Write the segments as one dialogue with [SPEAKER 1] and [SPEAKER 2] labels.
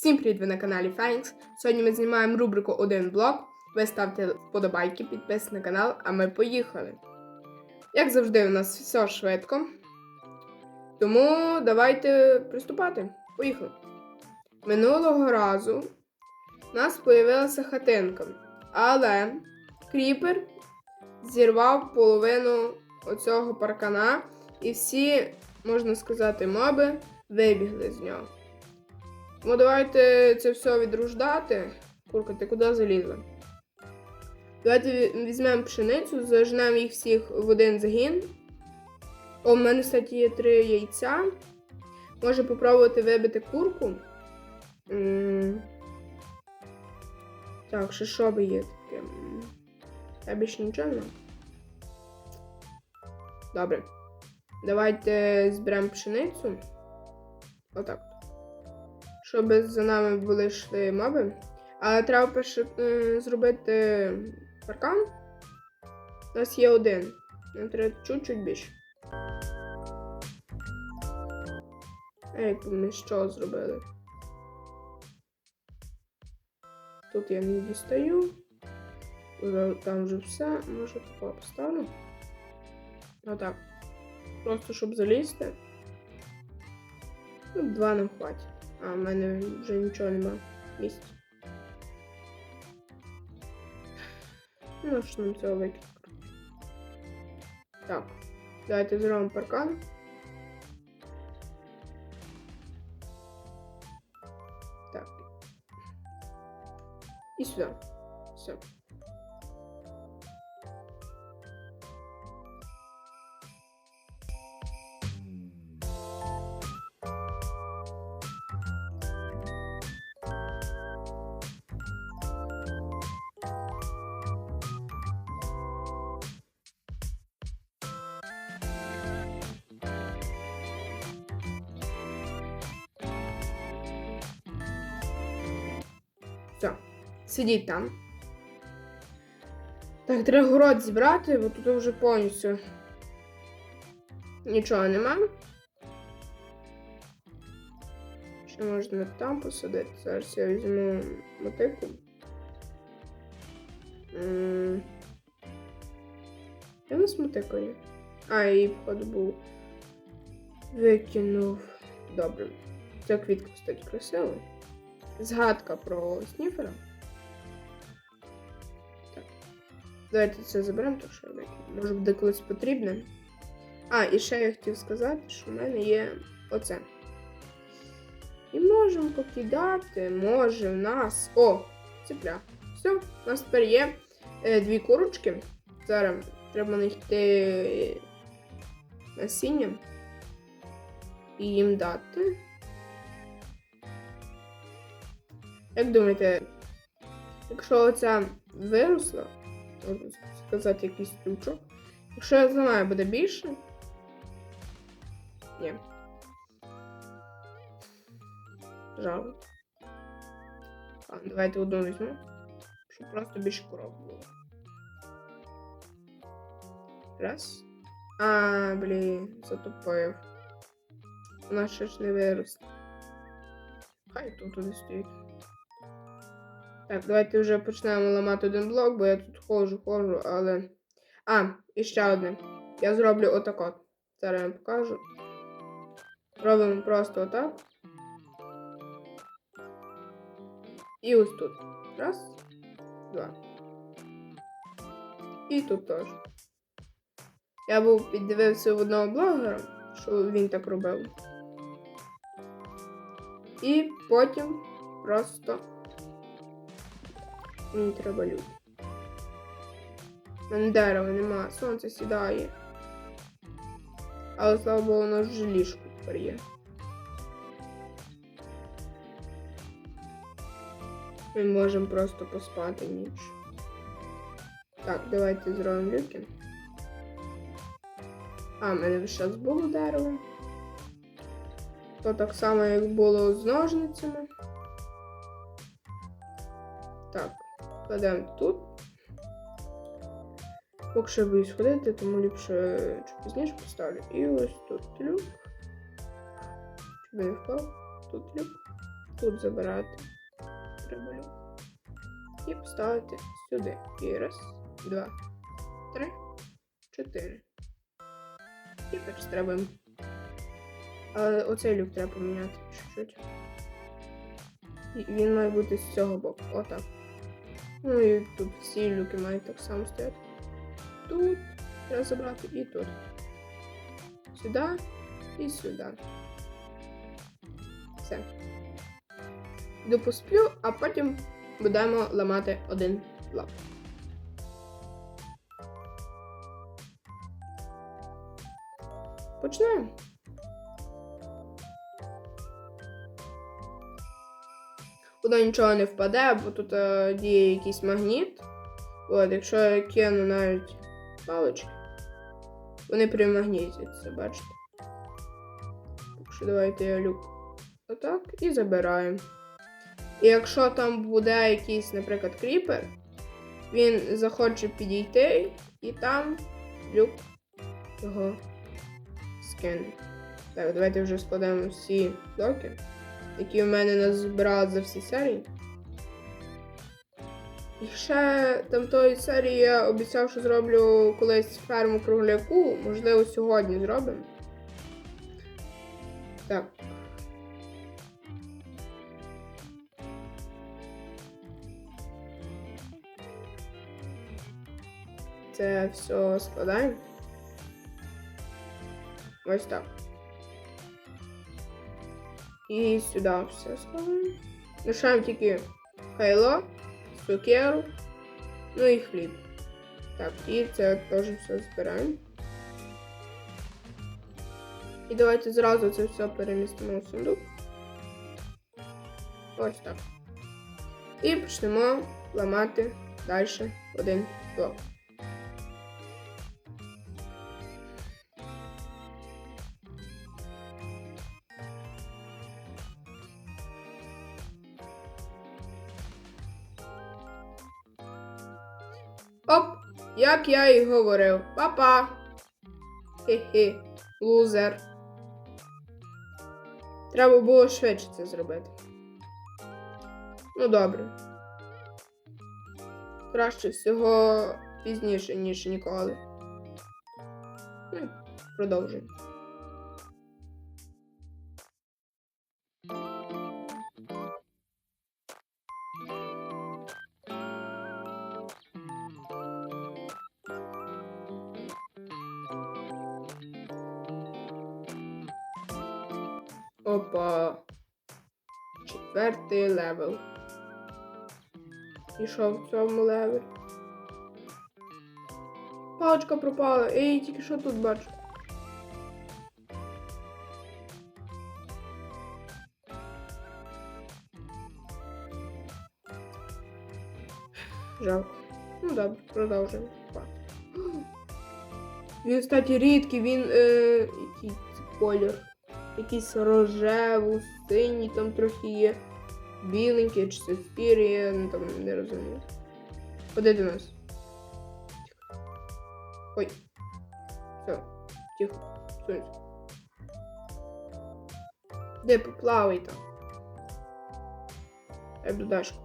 [SPEAKER 1] Всім привіт, ви на каналі Фенікс. Сьогодні ми знімаємо рубрику Один блок. Ви ставте вподобайки, підписуйтесь на канал, а ми поїхали. Як завжди, у нас все швидко. Тому давайте приступати. Поїхали. Минулого разу у нас появилася хатинка, але кріпер зірвав половину оцього паркана, і всі, можна сказати, моби вибігли з нього. Ну, давайте це все відруждати. Курка, ти куди залізла? Давайте візьмемо пшеницю, зажнемо їх всіх в один загін. О, в мене, кстати, є три яйця. Може попробувати вибити курку. Так, ще що би є таке? Та більше нічого нема. Добре. Давайте зберемо пшеницю. Отак щоб за нами були йшли моби. Але треба перше зробити паркан. У нас є один. Нам треба чуть-чуть більше. Ей, ми що зробили? Тут я не дістаю. Там вже все. Може тако поставлю. Отак. Просто щоб залізти. Ну, два нам хватить. А в мене вже нічого нема місць. Ну, що нам цього викидку. Так, давайте зробимо паркан. Так. І сюди. Сидіть там. Так, треба город зібрати, бо тут вже повністю нічого нема. Ще можна там посадити. Зараз я візьму мотику. Де у нас мотика є? А, її, походу, був. Викинув. Добре. Ця квітка, кстати, красива. Згадка про сніфера. Давайте це заберемо, тому що. Може буде колись потрібне. А, і ще я хотів сказати, що в мене є оце. І можемо покидати, може в нас. О! Цепля. Все, у нас тепер є е, дві курочки. Зараз треба знайти насіння і їм дати. Як думаєте, якщо оця виросла, сказати, якийсь стручок, якщо я зламаю, буде більше? Ні. Жалко. Ладно, давайте одну візьму, щоб просто більше коров було. Раз. А, блін, затупив. Вона ще ж не виросла. Хай тут туди стоїть. Так, давайте вже почнемо ламати один блок, бо я тут ходжу, ходжу, але. А, і ще одне. Я зроблю отак от. Зараз я вам покажу. Робимо просто отак. І ось тут. Раз, два. І тут теж. Я був піддивився в одного блогера, що він так робив. І потім просто Мені треба люди. У мене дерева нема, сонце сідає. Але слава Богу, у нас вже ліжко тепер є. Ми можемо просто поспати ніч. Так, давайте зробимо люки. А, в мене час було дерево. То так само, як було з ножницями. Кладемо тут. Поки що боюсь ходити, тому ліпше чи пізніше поставлю. І ось тут люк. Щоб не впав. Тут люк. тут забирати. Треба і поставити сюди. І раз, два, три, чотири. І перестрибуємо. Але оцей люк треба поміняти чуть-чуть. Він має бути з цього боку. Отак. Ну і тут всі люки мають так само стояти. Тут треба забрати і тут. Сюди і сюди. Все. Йду посплю, а потім будемо ламати один блок. Почнемо. Куди нічого не впаде, бо тут е, діє якийсь магніт. От, якщо я кину навіть палички, вони примагнітяться, бачите? Так що давайте я люк отак і забираємо. І якщо там буде якийсь, наприклад, кріпер, він захоче підійти і там люк його скине. Так, давайте вже складемо всі блоки, які в мене назбирали за всі серії. І ще там тої серії я обіцяв, що зроблю колись ферму кругляку. Можливо, сьогодні зробимо. Так. Це все складаємо. Ось так. І сюди все складаємо. Лишаємо тільки хайло, цукеру, ну і хліб. Так, і це теж все збираємо. І давайте зразу це все перемістимо в сундук. Ось так. І почнемо ламати далі один блок. Оп, як я і говорив. Па-па. Хе-хе, лузер. Треба було швидше це зробити. Ну добре. Краще всього пізніше, ніж ніколи. Ну, продовжуємо. Опа. Четвертий левел. І що в цьому левелі? Паличка пропала. Ей, тільки що тут бачу. Жалко. Ну добре, продовжуємо. Він, кстати, рідкий, він. Е, який колір. Якийсь рожевий, синій там трохи є. Біленький чи сапфір є, ну там не розумію. Ходи до нас. Тихо. Ой. Все, тихо. Сонце. Де поплавай там? Я буду Дашку.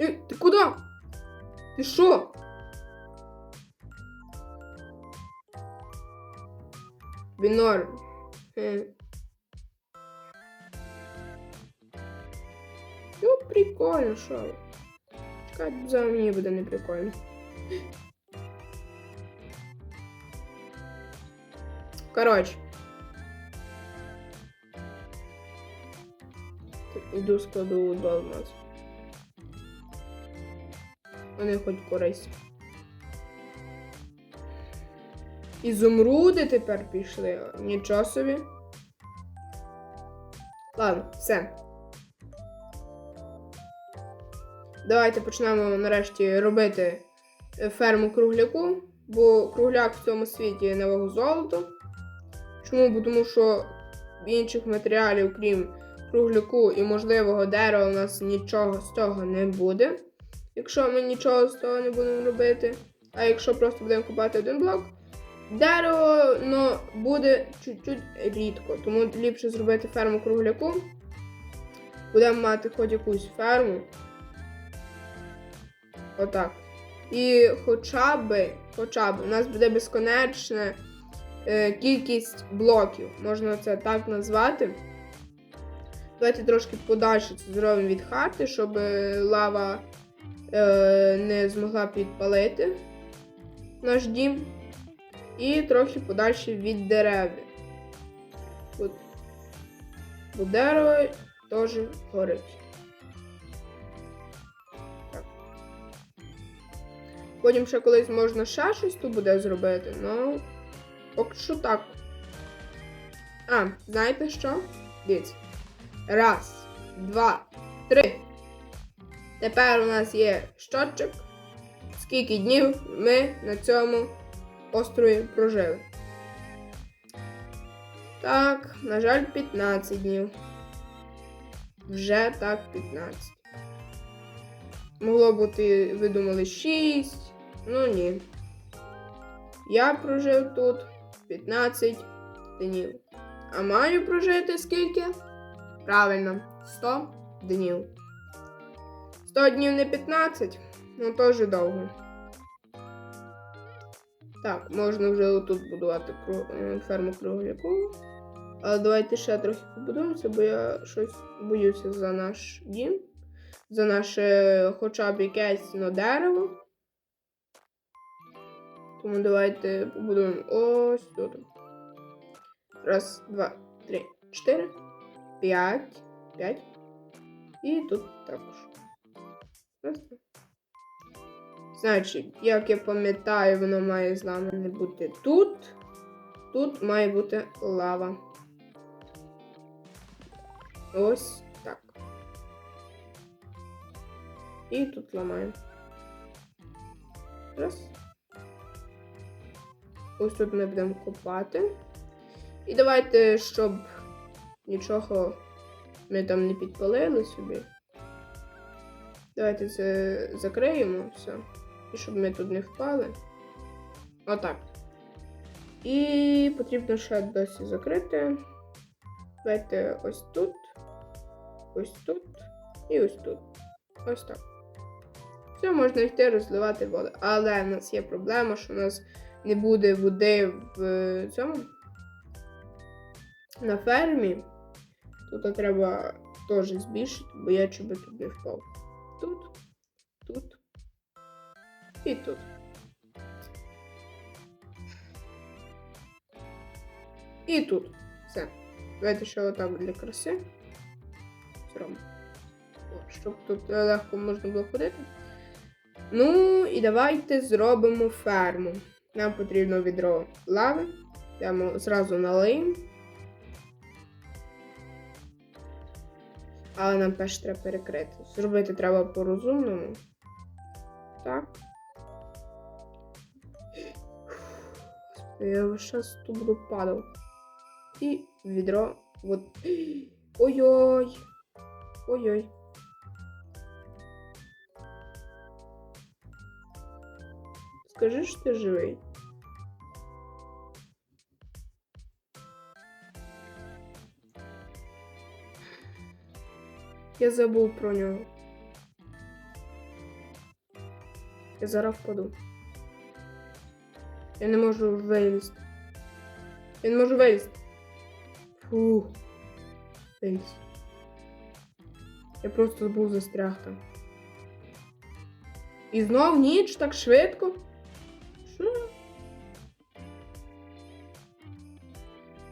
[SPEAKER 1] Ей, ти куди? Ти що? Він норм. Е. Ну, прикольно, що ви. Чекай, за мені буде не прикольно. Коротше. Так, Іду складу два алмази. Вони хоч користь. Ізумруди тепер пішли. Нічого собі. Ладно, все. Давайте почнемо нарешті робити е, ферму кругляку, бо кругляк в цьому світі на вагу золото. Чому? Бо тому що інших матеріалів, крім кругляку і можливого дерева, у нас нічого з цього не буде. Якщо ми нічого з того не будемо робити. А якщо просто будемо купати один блок, Дерево ну, буде чуть-чуть рідко, тому ліпше зробити ферму кругляку. Будемо мати хоч якусь ферму. Отак. І хоча б, хоча б у нас буде безконечна е, кількість блоків, можна це так назвати. Давайте трошки подальше це зробимо від хати, щоб е, лава е, не змогла підпалити наш дім. І трохи подальше від дерев. Бо дерево теж горить. Так. Потім ще колись можна ще щось тут буде зробити, ну поки що так. А, знаєте що? Дивіться. Раз, два, три. Тепер у нас є щотчик. Скільки днів ми на цьому острові прожили. Так, на жаль, 15 днів. Вже так 15. Могло бути, ви думали, 6. Ну ні. Я прожив тут 15 днів. А маю прожити скільки? Правильно, 100 днів. 100 днів не 15, ну теж довго. Так, можна вже тут будувати е, ферму кругляку. Але давайте ще трохи побудуємося, бо я щось боюся за наш дім. За наше хоча б якесь ну, дерево. Тому давайте побудуємо ось тут. Раз, два, три, чотири, п'ять, п'ять. І тут також. Раз, два. Значить, як я пам'ятаю, воно має з нами не бути тут. Тут має бути лава. Ось так. І тут ламаємо. Раз. Ось тут ми будемо копати. І давайте, щоб нічого ми там не підпалили собі. Давайте це закриємо все. І щоб ми тут не впали. Отак. І потрібно ще досі закрити. Давайте ось тут, ось тут і ось тут. Ось так. Все, можна йти розливати воду. Але в нас є проблема, що у нас не буде води в е, цьому. На фермі. Тут треба теж збільшити, бо я чоби тут не впав. Тут, тут і тут. І тут. Все. Давайте ще отак для краси. Зробимо. Щоб тут легко можна було ходити. Ну, і давайте зробимо ферму. Нам потрібно відро лави. Йдемо зразу налиємо. Але нам перш треба перекрити. Зробити треба по-розумному. Так. Я весь час тут буду падав. І відро. Вот. Ой-ой. Ой-ой. Скажи, що ти живий. Я забув про нього. Я зараз впаду. Я не можу вилізти. Я не можу вилізти. Фух. Виліз. Я просто забув застряг там. І знов ніч так швидко. Що?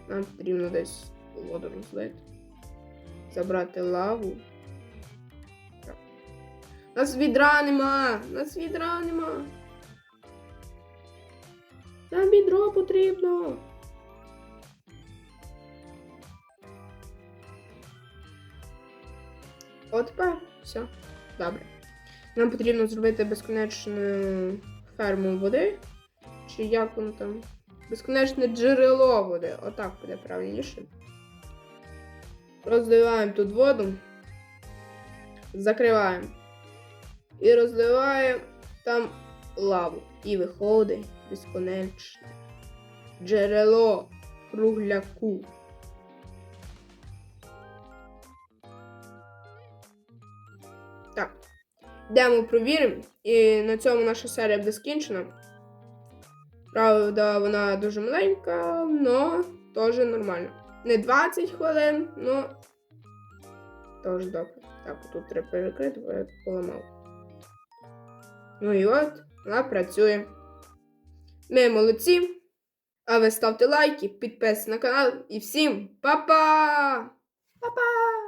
[SPEAKER 1] Нам потрібно десь воду розлити. Забрати лаву. Так. Нас відра нема! Нас відра нема! Нам відро потрібно. От тепер все. Добре. Нам потрібно зробити безконечну ферму води. Чи як воно там? Безконечне джерело води. Отак буде правильніше. Розливаємо тут воду. Закриваємо. І розливаємо там лаву. І виходить безконечне Джерело кругляку. Так. Йдемо провіримо. І на цьому наша серія буде скінчена. Правда, вона дуже маленька, але теж нормально. Не 20 хвилин, але теж добре. Так, тут треба перекрити, бо я поламав. Ну і от, вона працює. Ми молодці. А ви ставте лайки, підписуйтесь на канал і всім па-па! Па-па!